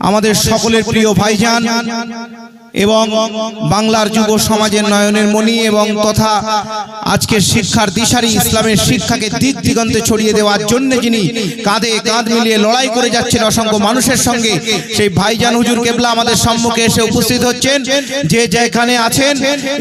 আমাদের সকলের প্রিয় ভাইজান এবং বাংলার যুব সমাজের নয়নের মণি এবং তথা আজকের শিক্ষার দিশারি ইসলামের শিক্ষাকে দিক দিগন্তে ছড়িয়ে দেওয়ার জন্য যিনি কাঁধে কাঁধ মিলিয়ে লড়াই করে যাচ্ছেন অসংখ্য মানুষের সঙ্গে, সেই ভাইজান হুজুর কেবলা আমাদের সম্মুখে এসে উপস্থিত হচ্ছেন। যে যেখানে আছেন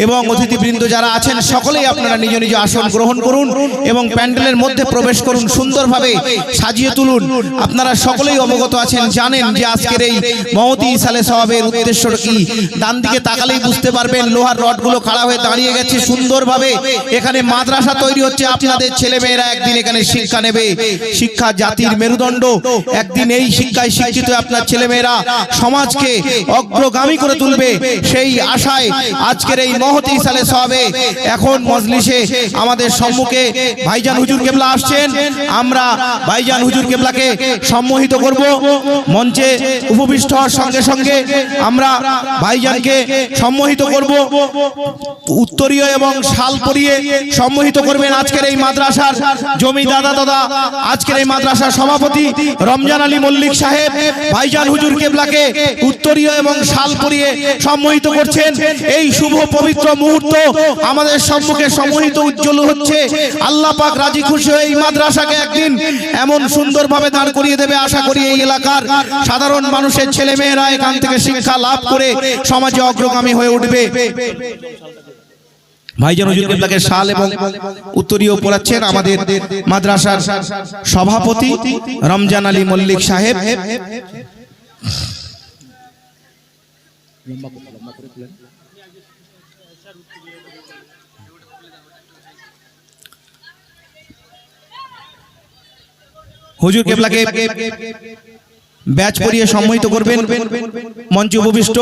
এবং অতিথিবৃন্দ যারা আছেন, সকলেই আপনারা নিজ নিজ আসন গ্রহণ করুন এবং প্যান্ডেলের মধ্যে প্রবেশ করুন, সুন্দরভাবে সাজিয়ে তুলুন। আপনারা সকলেই অবগত আছেন, জানেন যে আজকের এই মহতি সালে সবাবের উদ্দেশ্যটা কি। ডান দিকে তাকালেই বুঝতে পারবেন লোহার রডগুলো খাড়া হয়ে দাঁড়িয়ে গেছে সুন্দরভাবে। এখানে মাদ্রাসা তৈরি হচ্ছে, আপনাদের ছেলেমেয়েরা একদিন এখানে শিক্ষা নেবে। শিক্ষা জাতির মেরুদণ্ড। একদিন এই শিক্ষায় শিক্ষিত আপনার ছেলেমেয়েরা সমাজকে অগ্রগামী করে তুলবে। সেই আশায় আজকের এই মহতি সালে সবে এখন মজলিসে আমাদের সম্মুখে ভাইজান হুজুর কেবলা আসছেন। আমরা ভাইজান হুজুর কেবলাকে সম্মোহিত করব। মঞ্চে উপবিষ্ট হওয়ার সঙ্গে সঙ্গে আমরা ভাইজানকে সম্মোহিত করব। উত্তরীয় এবং শাল পরিয়ে সম্মোহিত করবেন আজকের এই মাদ্রাসার জমি দাদা দাদা। আজকের এই মাদ্রাসার সভাপতি রমজান আলী মল্লিক সাহেব ভাইজান হুজুর কেবলাকে উত্তরীয় এবং শাল পরিয়ে সম্মোহিত করছেন। এই শুভ পবিত্র মুহূর্ত আমাদের সম্মুখে সম্মোহিত উজ্জ্বল হচ্ছে। আল্লাহ পাক রাজি খুশি হয়ে এই মাদ্রাসাকে একদিন এমন সুন্দরভাবে দাঁড় করিয়ে দেবে আশা করি এই এলাকার সাধারণ মানুষের ছেলে মেয়েরা এখান থেকে শিক্ষা লাভ করে সমাজে অগ্রগামী হয়ে উঠবে। ভাইজান হুজুর কেবলাকে শাল এবং উত্তরীয় পড়াচ্ছেন আমাদের মাদ্রাসার সভাপতি রমজান আলী মল্লিক সাহেব। হুজুর কেবলাকে ব্যাচ করিয়ে সম্মোহিত করবেন মঞ্চে উপবিষ্ট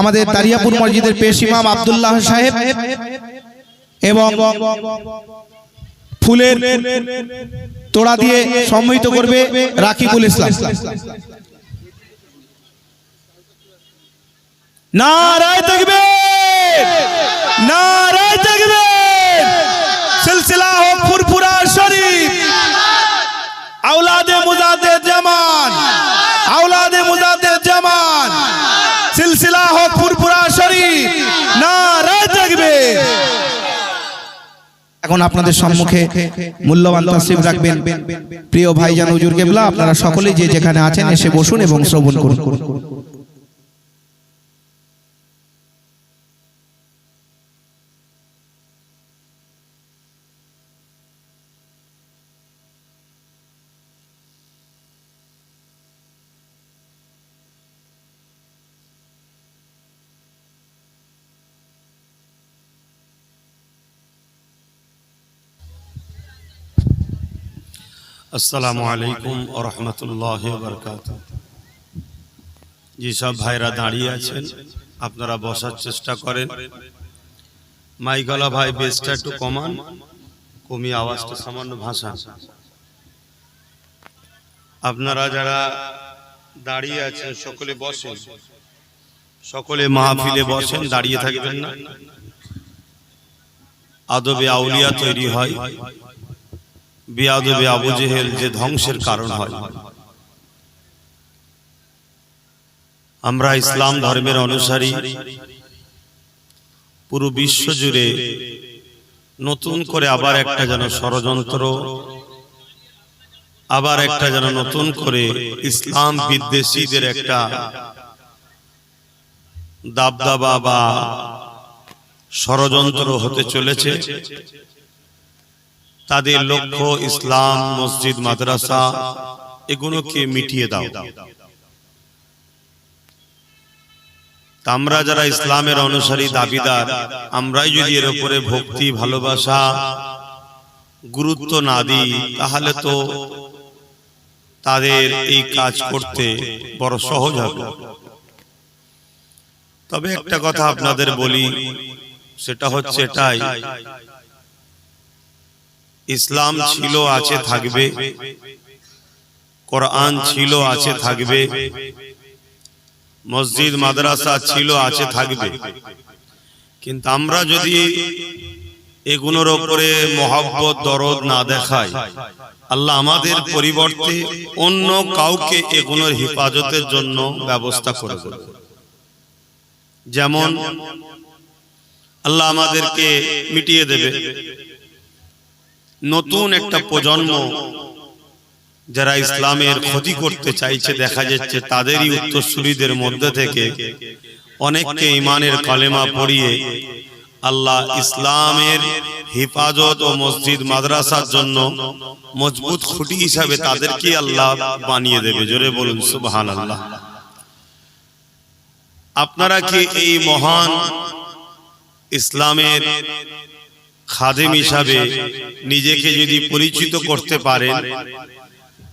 আমাদের দারিয়াপুর মসজিদের পেশ ইমাম আব্দুল্লাহ সাহেব এবং ফুলের তোড়া দিয়ে সম্মোহিত করবে রাকিবুল ইসলাম। নারায় দেখবে নারায় দেখবে সিলসিলা হোক ফুরফুরা শরীফ। আওলাদে মুজাদে জামান এখন আপনাদের সম্মুখে মূল্যবান তসরিফ রাখবেন। প্রিয় ভাইজান হুজুর কেবলা আপনারা সকলেই যে যেখানে আছেন এসে বসুন এবং শ্রবণ করুন। আসসালামু আলাইকুম রহমতুল্লাহ বরকাত যেসব ভাইরা দাঁড়িয়ে আছেন, আপনারা বসার চেষ্টা করেন। মাইগলা ভাই বেসটা একটু কমান, কমিয়ে আওয়াজটা সামান্য ভাষা আপনারা যারা দাঁড়িয়ে আছেন, সকলে বসেন। সকলে মাহফিলে বসেন, দাঁড়িয়ে থাকবেন না। আদবে আউলিয়া তৈরি হয়। বিয়াদবে আবু যে ধ্বংসের কারণ হয়। আমরা ইসলাম ধর্মের অনুসারী। পুরো বিশ্ব জুড়ে নতুন করে আবার একটা যেন ষড়যন্ত্র, আবার একটা যেন নতুন করে ইসলাম বিদ্বেষীদের একটা দাবদাবা বা ষড়যন্ত্র হতে চলেছে। তাদের লক্ষ্য ইসলাম মসজিদ মাদ্রাসা এগুলোকে মিটিয়ে দাও। আমরা যারা ইসলামের অনুসারী দাবিদার আমরাই যদি এর উপরে ভক্তি ভালোবাসা গুরুত্ব না দিই তাহলে তো তাদের এই কাজ করতে বড় সহজ হবে। তবে একটা কথা আপনাদের বলি সেটা হচ্ছে এটাই। ইসলাম ছিল আছে থাকবে। কোরআন ছিল আছে থাকবে। মসজিদ মাদ্রাসা ছিল আছে থাকবে। কিন্তু আমরা যদি এগুলোর ওপরে মহাব্বত দরদ না দেখায় আল্লাহ আমাদের পরিবর্তে অন্য কাউকে এগুলোর হেফাজতের জন্য ব্যবস্থা করে দেবে। যেমন আল্লাহ আমাদেরকে মিটিয়ে দেবে। নতুন একটা প্রজন্ম যারা ইসলামের ক্ষতি করতে চাইছে দেখা যাচ্ছে তাদেরই উত্তরসূরিদের মধ্যে থেকে অনেককে ইমানের কলেমা পড়িয়ে আল্লাহ ইসলামের হেফাজত ও মসজিদ মাদ্রাসার জন্য মজবুত খুঁটি হিসাবে তাদেরকে আল্লাহ বানিয়ে দেবে জোরে বলুন সুবহান আল্লাহ আপনারা কি এই মহান ইসলামের খাদেম হিসাবে নিজেকে যদি পরিচিত করতে পারেন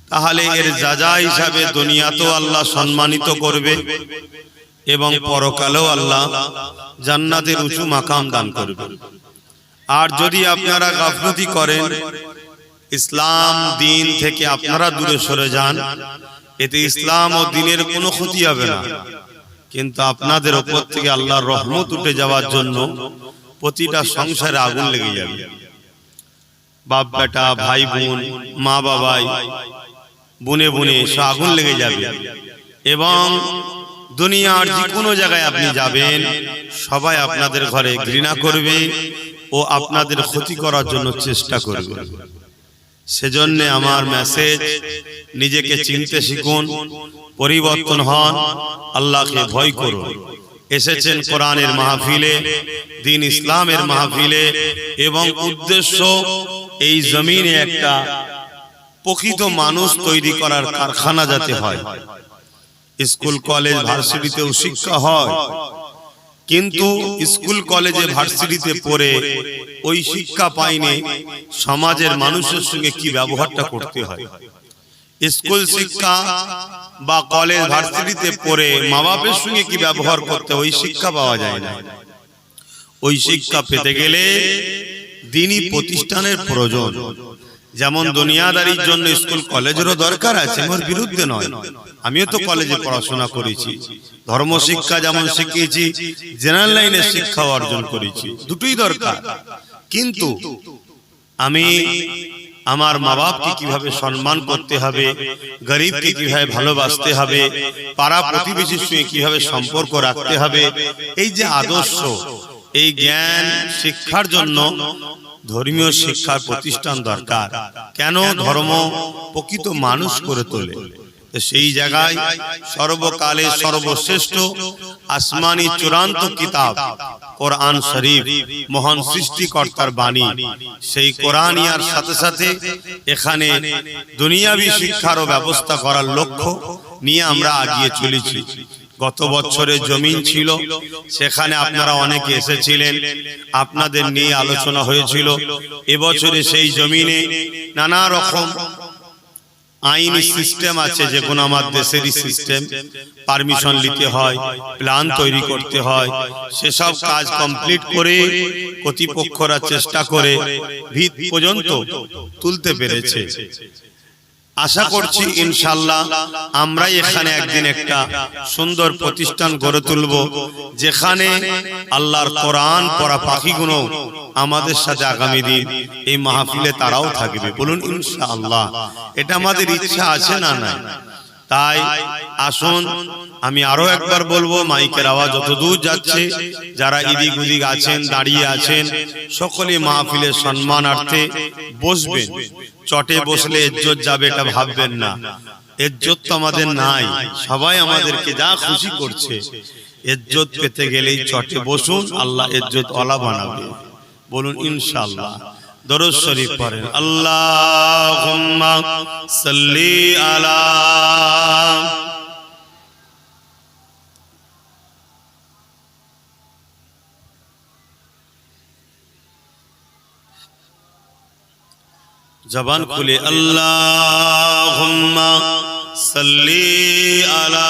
তাহলে এর যাজা হিসাবে দুনিয়াতেও আল্লাহ সম্মানিত করবে এবং পরকালেও আল্লাহ জান্নাতের উঁচু মাকাম দান করবে। আর যদি আপনারা গাফলতি করেন ইসলাম দিন থেকে আপনারা দূরে সরে যান। এতে ইসলাম ও দিনের কোনো ক্ষতি হবে না। কিন্তু আপনাদের ওপর থেকে আল্লাহর রহমত উঠে যাওয়ার জন্য প্রতিটা সংসারে আগুন লেগে যাবে। বাপ বেটা ভাই বোন মা বাবাই বুনে বুনে সে আগুন লেগে যাবে। এবং দুনিয়ার যে কোনো জায়গায় আপনি যাবেন সবাই আপনাদের ঘরে ঘৃণা করবে ও আপনাদের ক্ষতি করার জন্য চেষ্টা করবে। সেজন্য আমার মেসেজ নিজেকে চিনতে শিখুন পরিবর্তন হন আল্লাহকে ভয় করুন। এসেছেন কোরআনের মাহফিলে দিন ইসলামের মাহফিলে এবং উদ্দেশ্য এই জমিনে একটা প্রকৃত মানুষ তৈরি করার কারখানা যাতে হয়। স্কুল কলেজ ভার্সিটিতেও শিক্ষা হয়। কিন্তু স্কুল কলেজে ভার্সিটিতে পড়ে ওই শিক্ষা পাইনি সমাজের মানুষের সঙ্গে কি ব্যবহারটা করতে হয়? স্কুল শিক্ষা বা কলেজ ভার্সিটিতে পড়ে মা বাপের সঙ্গে কি ব্যবহার করতে ওই শিক্ষা পাওয়া যায় না। ওই শিক্ষা পেতে গেলে দিনই প্রতিষ্ঠানের প্রয়োজন। যেমন দুনিয়াদারির জন্য স্কুল কলেজেরও দরকার আছে আমার বিরুদ্ধে নয়। আমিও তো কলেজে পড়াশোনা করেছি। ধর্ম শিক্ষা যেমন শিখিয়েছি, জেনারেল লাইনে শিক্ষা অর্জন করেছি, দুটোই দরকার। কিন্তু আমি আমার মা বাপকে কীভাবে সম্মান করতে হবে, গরিবকে কীভাবে ভালোবাসতে হবে, পাড়া প্রতিবেশীর সঙ্গে কীভাবে সম্পর্ক রাখতে হবে, এই যে আদর্শ, এই জ্ঞান শিক্ষার জন্য ধর্মীয় শিক্ষার প্রতিষ্ঠান দরকার। কেন ধর্ম প্রকৃত মানুষ করে তোলে? সেই জায়গায় সর্বকালে সর্বশ্রেষ্ঠ আসমানি চূড়ান্ত কিতাব কোরআন শরীফ মহান সৃষ্টিকর্তার বাণী। সেই কোরআনিয়ার সাথে সাথে এখানে দুনিয়াবি শিক্ষারও ব্যবস্থা করার লক্ষ্য নিয়ে আমরা আগিয়ে চলেছি। গত বছরের জমিন ছিল, সেখানে আপনারা অনেকে এসেছিলেন, আপনাদের নিয়ে আলোচনা হয়েছিল। এবছরে সেই জমিনে নানা রকম আইনি সিস্টেম আছে যে কোনো আমার দেশেরই সিস্টেম। পারমিশন নিতে হয় প্ল্যান তৈরি করতে হয়। সেসব কাজ কমপ্লিট করে কর্তৃপক্ষরা চেষ্টা করে ভিত পর্যন্ত তুলতে পেরেছে। আশা করছি ইনশাল্লাহ আমরা এখানে একদিন একটা সুন্দর প্রতিষ্ঠান গড়ে তুলব যেখানে আল্লাহর কোরআন পড়া পাখিগুলো আমাদের সাথে আগামী দিন এই মাহফিলে তারাও থাকবে। বলুন ইনশাআল্লাহ। এটা আমাদের ইচ্ছা আছে না নাই? তাই আসুন, আমি আরও একবার বলব, মাইকের আওয়াজ যত দূর যাচ্ছে, যারা ইদিক উদিক আছেন, দাঁড়িয়ে আছেন, সকলে মাহফিলের সম্মানার্থে বসবেন। চটে বসলে ইজ্জত যাবে এটা ভাববেন না। ইজ্জত তো আমাদের নাই, সবাই আমাদেরকে যা খুশি করছে। ইজ্জত পেতে গেলেই চটে বসুন, আল্লাহ ইজ্জত ওলা বানাবে। বলুন, ইনশাআল্লাহ। দরুদ শরীফ পড়েন। আল্লাহুম্মা সাল্লি আলা জবান খুলে আল্লাহুম্মা সাল্লি আলা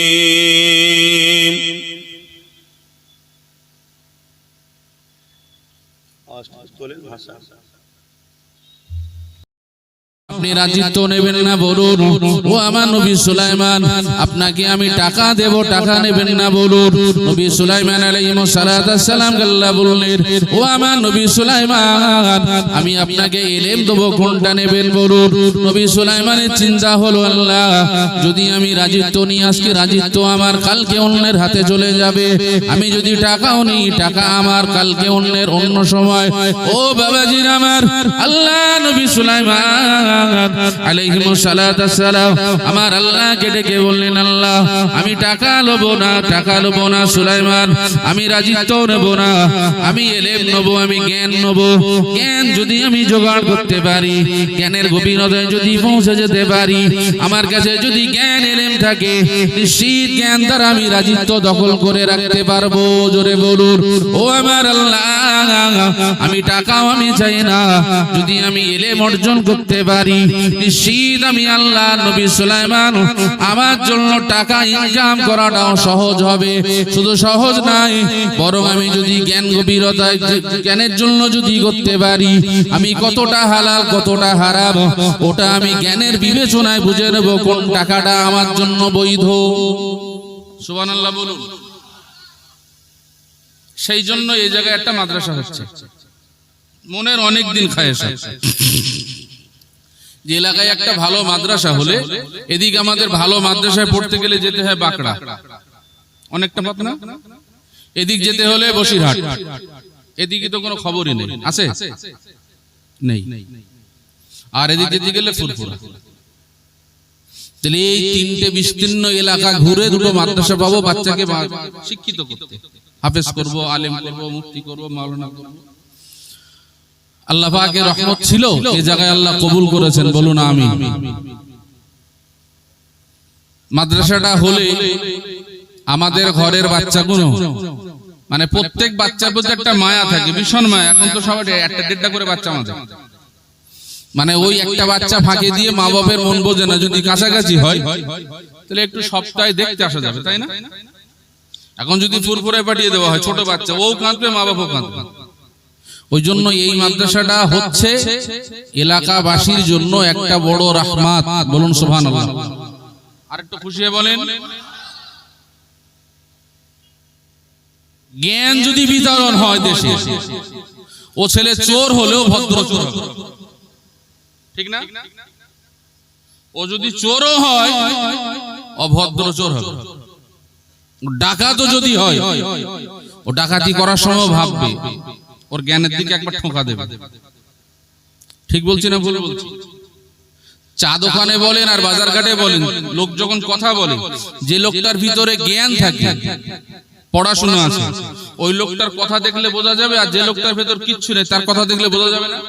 আতলের ভাষা। আপনি রাজিত্ব নেবেন না বলুন। ও আমার নবী সুলাইমান, আপনাকে আমি টাকা দেব, টাকা নেবেন না বলুন। নবী সুলাইমান আলাইহিস সালাম আল্লাহ বললেন, ও আমার নবী সুলাইমান, আমি আপনাকে এলেম দেবো কোনটা নেবেন বলুন। নবী সুলাইমানের চিন্তা হলো আল্লাহ, যদি আমি রাজিত্ব নিয়ে আজকে রাজিত্ব আমার কালকে অন্যের হাতে চলে যাবে। আমি যদি টাকাও নিই, টাকা আমার কালকে অন্যের অন্য সময়। ও বাবাজির আমার, আল্লাহ নবী সুলাইমান আলাইহিমুস সালাতু সালাম আমার বললেন, আল্লাহ, আমি টাকা লব না, টাকা লব না সুলাইমান, আমি রাজিত্ব নেব না, আমি এলেম নেব, আমি জ্ঞান নেব। জ্ঞান যদি আমি জোগাড় করতে পারি, জ্ঞানের গভীরতায় যদি পৌঁছে যেতে পারি, আমার কাছে যদি জ্ঞান এলেম থাকে, নিশ্চিত জ্ঞান দ্বারা আমি রাজিত্ব দখল করে রাখতে পারব। জোরে বলুন, ও আমার আল্লাহ, আমি টাকাও আমি চাই না, যদি আমি এলেম অর্জন করতে পারি নিশ্চিত আমি আল্লাহ নবী সুলাইমান, আমার জন্য টাকা ইনকাম করাটাও সহজ হবে। শুধু সহজ নাই বরং আমি যদি জ্ঞান জ্ঞানের জন্য যদি করতে পারি, আমি কতটা হালাল, কতটা ওটা আমি জ্ঞানের বিবেচনায় বুঝে নেব কোন টাকাটা আমার জন্য বৈধ। বলুন। সেই জন্য এই জায়গায় একটা মাদ্রাসা হচ্ছে। মনের অনেক দিন খায়। যে এলাকায় একটা ভালো মাদ্রাসা হলে এদিকে আমাদের ভালো মাদ্রাসায় পড়তে গেলে যেতে হয় বাঁকড়া। অনেকটা পথ না? এদিক যেতে হলে বসিরহাট। এদিকে তো কোনো খবরই নেই। আছে? নেই। আর এদিক যেতে গেলে ফুরফুরা। তাহলে এই তিনটে বিস্তীর্ণ এলাকা ঘুরে দুটো মাদ্রাসা পাবো, বাচ্চাকে শিক্ষিত করতে। হাফেজ করব, আলেম করব, মুফতি করব, মাওলানা করব। আল্লাহ পাকের রহমত ছিল এই জায়গায় আল্লাহ কবুল করেছেন বলুন আমি মাদ্রাসাটা হলে আমাদের ঘরের বাচ্চাগুলো মানে প্রত্যেক বাচ্চার প্রতি একটা মায়া থাকে ভীষণ মায়া। এখন তো সবাই একটা দেড়টা করে বাচ্চা আমাদের। মানে ওই একটা বাচ্চা ফাঁকে দিয়ে মা বাপের মন বোঝে না যদি কাছাকাছি হয় তাহলে একটু সপ্তাহে দেখতে আসা যাবে তাই না? এখন যদি ফুরফুরায় পাঠিয়ে দেওয়া হয় ছোট বাচ্চা ও কাঁদবে মা বাবাও কাঁদবে। ওই জন্য এই মাদ্রাসাটা হচ্ছে এলাকাবাসীর জন্য একটা বড় রাহমাত। বলুন সুবহান আরেকটু খুশি বলেন। জ্ঞান যদি বিতরণ হয় দেশে ও ছেলে চোর হলেও ভদ্র চোর। ঠিক না? ও যদি চোরও হয় অভদ্র চোর হবে। ডাকাতও যদি হয় ও ডাকাতি করার সময় ভাববে। ওর জ্ঞানের দিকে একবার ঠোঁকা দেবে। ঠিক বলছি না ভুল বলছি চা দোকানে বলেন আর বাজার ঘাটে বলেন। লোক যখন কথা বলে যে লোকটার ভিতরে জ্ঞান থাকে পড়াশোনা আছে। ওই লোকটার কথা দেখলে বোঝা যাবে আর যে লোকটার ভেতর কিচ্ছু নেই তার কথা দেখলে বোঝা যাবে না।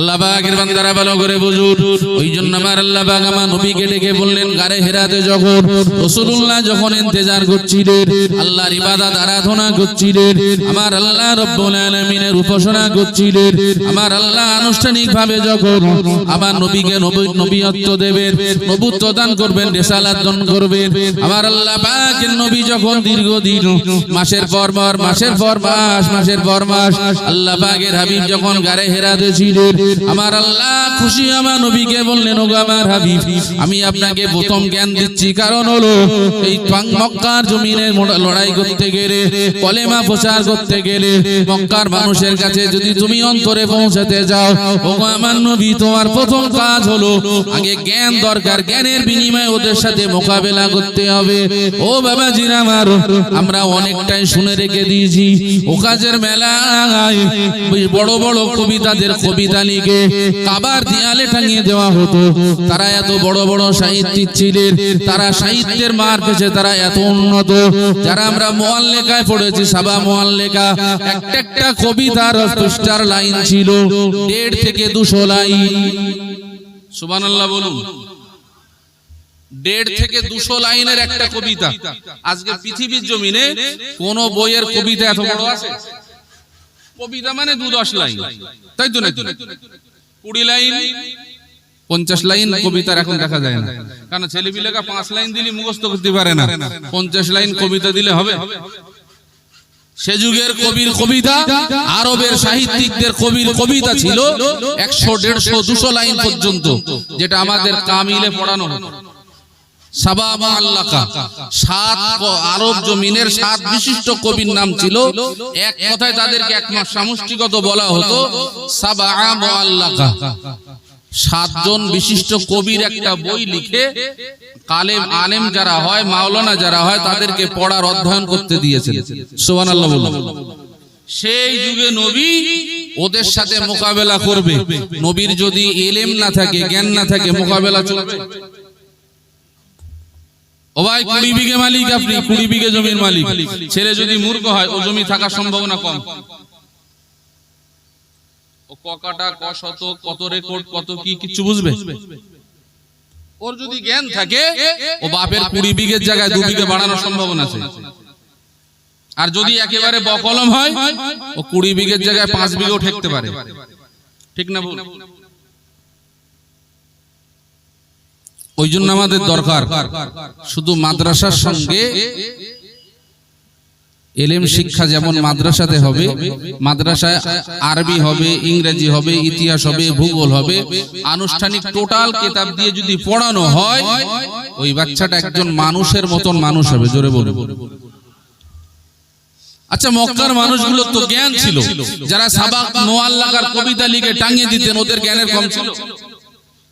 আল্লাহ পাকের বান্দারা ভালো করে বুঝুন। ওই জন্য আমার আল্লাহ আমার নবীকে ডেকে বললেন গারে হেরাতে যখন রাসূলুল্লাহ যখন ইন্তজার করছিলেন, আল্লাহর ইবাদত, আরাধনা করছিলেন, আমার আল্লাহ রব্বুল উপাসনা করছিলেন, আমার আল্লাহ আনুষ্ঠানিকভাবে যখন আমার নবীকে নবী- নবীয়ত্ব দেবেন, নবুত্ব দান করবেন, রিসালাত দান করবেন, আমার আল্লাহ পাকের নবী যখন দীর্ঘদিন, মাসের পর মাসের পর মাস, মাসের পর মাস, আল্লাহ পাকের হাবিব যখন গারে হেরাতে ছিলেন আমার আল্লাহ খুশি আমার নবীকে বললেন, ওগো আমার হাবিব, আমি আপনাকে প্রথম জ্ঞান দিচ্ছি। কারণ হলো, এই মক্কার জমিনে মোড়া- লড়াই করতে গেলে, কলেমা প্রচার করতে গেলে, মক্কার মানুষের কাছে যদি তুমি অন্তরে পৌঁছাতে যাও, ওগো আমার নবী, তোমার প্রথম কাজ হলো, আগে জ্ঞান দরকার। জ্ঞানের বিনিময়ে ওদের সাথে মোকাবেলা করতে হবে। ও বাবা জির আমার, আমরা অনেকটাই শুনে রেখে দিয়েছি, ও কাজের মেলায় বড় বড় কবিতাদের কবিতা লিখে কাবার দেয়ালে টাঙিয়ে দেওয়া হতো। তারা এত বড় বড় সাহিত্যিক ছিলেন, তারা সাহিত্যের মার পেছে তারা এত উন্নত। যারা আমরা মোয়াল্লেকায় পড়েছি, সাবা মোয়াল্লেকা, একটা একটা কবিতার পৃষ্ঠার লাইন ছিল, দেড় থেকে দুশো লাইন। সুবহানাল্লাহ বলুন। দেড় থেকে দুশো লাইনের একটা কবিতা। আজকে পৃথিবীর জমিনে কোন বইয়ের কবিতা এত বড় আছে? কবিতা মানে দু দশ লাইন। তাই তো নাকি? কুড়ি লাইন, পঞ্চাশ লাইন কবিতার এখন দেখা যায় না। কারণ ছেলেপিলেকা পাঁচ লাইন দিলে মুখস্থ করতে পারে না। পঞ্চাশ লাইন কবিতা দিলে হবে। সে যুগের কবির কবিতা, আরবের সাহিত্যিকদের কবির কবিতা ছিল একশো, দেড়শো, দুশো লাইন পর্যন্ত, যেটা আমাদের কামিলে পড়ানো হতো। সাত আরব জমিনের সাত বিশিষ্ট কবির নাম ছিল। তাদেরকে বলা হতো সাতজন বিশিষ্ট কবির একটা বই লিখে কালেম আলেম যারা হয়, মাওলানা যারা হয়, তাদেরকে পড়ার অধ্যয়ন করতে দিয়েছেন। সোহান সেই যুগে নবী ওদের সাথে মোকাবেলা করবে। নবীর যদি এলেম না থাকে, জ্ঞান না থাকে, মোকাবেলা চলবে। ও ভাই কুড়ি বিঘে মালিক আপনি কুড়ি বিঘে জমির মালিক। ছেলে যদি মূর্খ হয় ও জমি থাকার সম্ভাবনা কম। ও ককাটা ক শত কত রেকর্ড কত কি কিছু বুঝবে? ওর যদি জ্ঞান থাকে ও বাপের কুড়ি বিঘের জায়গায় দু বিঘে বাড়ানোর সম্ভাবনা আছে। আর যদি একেবারে বকলম হয় ও কুড়ি বিঘের জায়গায় পাঁচ বিঘেও ঠেকতে পারে। ঠিক না বল ওই জন্য আমাদের দরকার। শুধু মাদ্রাসার সঙ্গে এলেম শিক্ষা যেমন মাদ্রাসাতে হবে মাদ্রাসায় আরবি হবে ইংরেজি হবে ইতিহাস হবে ভূগোল হবে আনুষ্ঠানিক টোটাল কিতাব দিয়ে যদি পড়ানো হয় ওই বাচ্চাটা একজন মানুষের মতন মানুষ হবে জোরে বলুন। আচ্ছা মক্কার মানুষগুলো তো জ্ঞান ছিল। যারা সাবাক নোয়াল্লাকার কবিতা লিখে টাঙিয়ে দিতেন ওদের জ্ঞানের কম ছিল।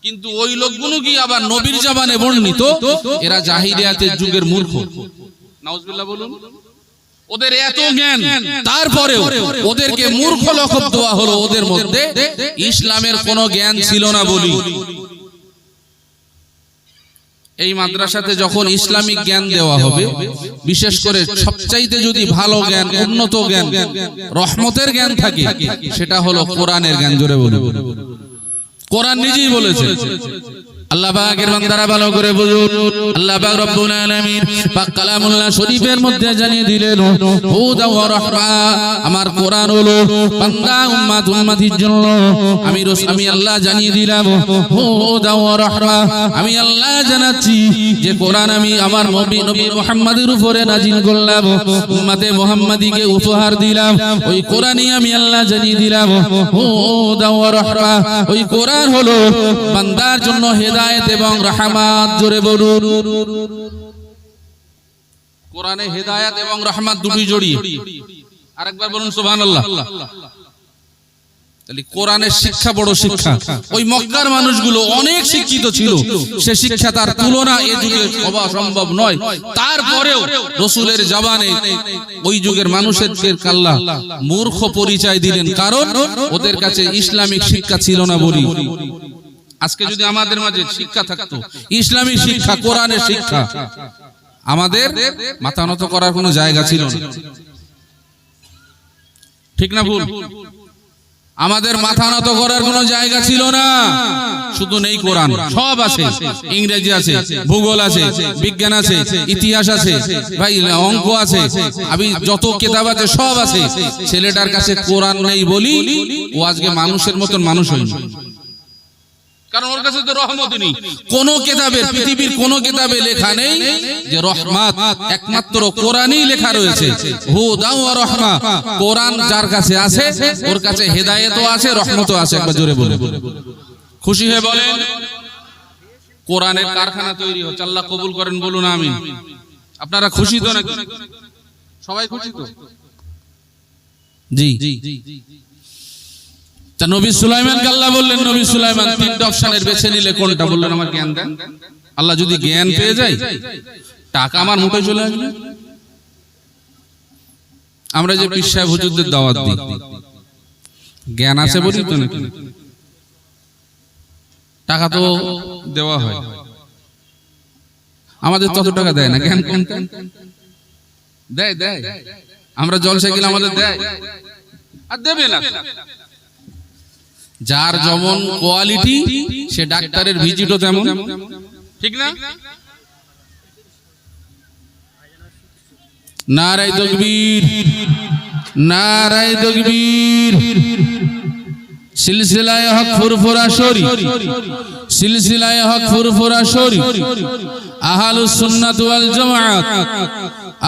কিন্তু ওই লোকগুলো কি আবার নবীর জাবানে বর্ণিত? এরা জাহিরিয়াতের যুগের মূর্খ। নাউজুবিল্লাহ বলুন। ওদের এত জ্ঞান, তারপরেও ওদেরকে মূর্খ লকব দেওয়া হলো ওদের মধ্যে। ইসলামের কোনো জ্ঞান ছিল না বলি। এই মাদ্রাসাতে যখন ইসলামিক জ্ঞান দেওয়া হবে, বিশেষ করে সবচাইতে যদি ভালো জ্ঞান, উন্নত জ্ঞান, রহমতের জ্ঞান থাকে, সেটা হলো কোরআনের জ্ঞান, জোরে বলুন। কোরআন নিজেই বলেছে। আমি যে কোরআন আমি আমার নবী উপরে নাজিল করলাম, উম্মতে মুহাম্মাদিকে উপহার দিলাম। ওই কোরআনই আমি আল্লাহ জানিয়ে দিলাম ওই কোরআন হলো বান্দার জন্য হেদায়েত এবং রাহমাত, জোরে বলুন। কোরআনে হেদায়েত এবং রাহমাত দুটি জড়িয়ে। আরেকবার বলুন, সুবহানাল্লাহ। কোরআনের শিক্ষা বড় শিক্ষা। ওই মক্কার মানুষগুলো অনেক শিক্ষিত ছিল। সে শিক্ষা তার তুলনা এ যুগে হওয়া সম্ভব নয়। তারপরেও রসুলের জবানে ওই যুগের মানুষের কাল্লা মূর্খ পরিচয় দিলেন। কারণ ওদের কাছে ইসলামিক শিক্ষা ছিল না বলি। আজকে যদি আমাদের মাঝে শিক্ষা থাকতো ইসলামী শিক্ষা কোরআনের শিক্ষা আমাদের মাথা নত করার কোনো জায়গা ছিল না। ঠিক না ভুল? আমাদের মাথা নত করার কোনো জায়গা ছিল না। শুধু নেই কোরআন। সব আছে। ইংরেজি আছে ভূগোল আছে বিজ্ঞান আছে ইতিহাস আছে। ভাই অঙ্ক আছে। আমি যত কেতাব আছে সব আছে। ছেলেটার কাছে কোরআন নেই বলি ও আজকে মানুষের মতন মানুষ হয়নি। কারণ ওর কাছে তো রহমত নেই। কোন কেতাবে পৃথিবীর কোন কেতাবে লেখা নেই যে রহমাত একমাত্র কোরআনই লেখা রয়েছে। হুদা ওয়া রহমা। কোরআন যার কাছে আছে ওর কাছে হেদায়েতও আছে রহমতও আছে। একবার জোরে বলে খুশি হয়ে বলেন কোরআনের কারখানা তৈরি হচ্ছে। আল্লাহ কবুল করেন বলুন আমিন। আপনারা খুশি তো নাকি? সবাই খুশি তো? জি। তা নবী সুলাইমান আল্লাহ বললেন, নবী সুলাইমান, তিনটা অপশনের বেছে নিলে কোনটা? বললেন, আমার জ্ঞান দেন। আল্লাহ যদি জ্ঞান পেয়ে যায়, টাকা আমার মুখে চলে আসবে। আমরা যে পীর সাহেব হুজুরদের দাওয়াত দিই, জ্ঞান আছে বলি তো নাকি? টাকা তো দেওয়া হয়। আমাদের তত টাকা দেয় না, জ্ঞান কোন দেয় দেয়। আমরা জলসা গেলে আমাদের দেয়। আর দেবে না। যার যেমন কোয়ালিটি সে ডাক্তারের ভিজিটও তেমন। ঠিক না? নারায় তকবীর নারায় তকবীর। সিলসিলায় হক ফুরফুরা শরী সিলসিলায় হক ফুরফুরা শরী আহালুস সুন্নাত ওয়াল জামাত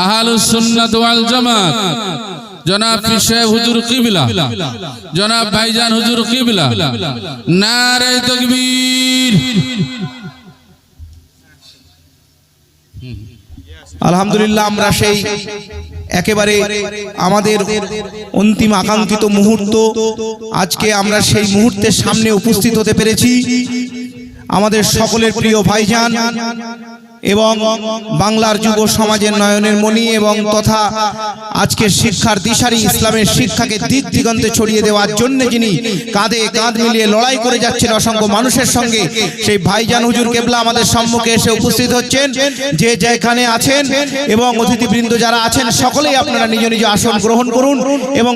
আহালুস সুন্নাত ওয়াল জামাত। জনাব পীর সাহেব হুজুর কিবলা। জনাব ভাইজান হুজুর কিবলা। নারায় তকবীর। আলহামদুলিল্লাহ আমরা সেই একেবারে আমাদের অন্তিম আকাঙ্ক্ষিত মুহূর্ত। আজকে আমরা সেই মুহূর্তের সামনে উপস্থিত হতে পেরেছি। আমাদের সকলের প্রিয় ভাইজান এবং বাংলার যুব সমাজের নয়নের মণি এবং তথা আজকে শিক্ষার দিশারি ইসলামের শিক্ষাকে দিক দিগন্তে ছড়িয়ে দেওয়ার জন্য যিনি কাঁধে কাঁধ মিলিয়ে লড়াই করে যাচ্ছেন অসংখ্য মানুষের সঙ্গে। সেই ভাইজান হুজুর কেবলা আমাদের সম্মুখে এসে উপস্থিত হচ্ছেন। যে যেখানে আছেন এবং অতিথিবৃন্দ যারা আছেন সকলেই আপনারা নিজ নিজ আসন গ্রহণ করুন। এবং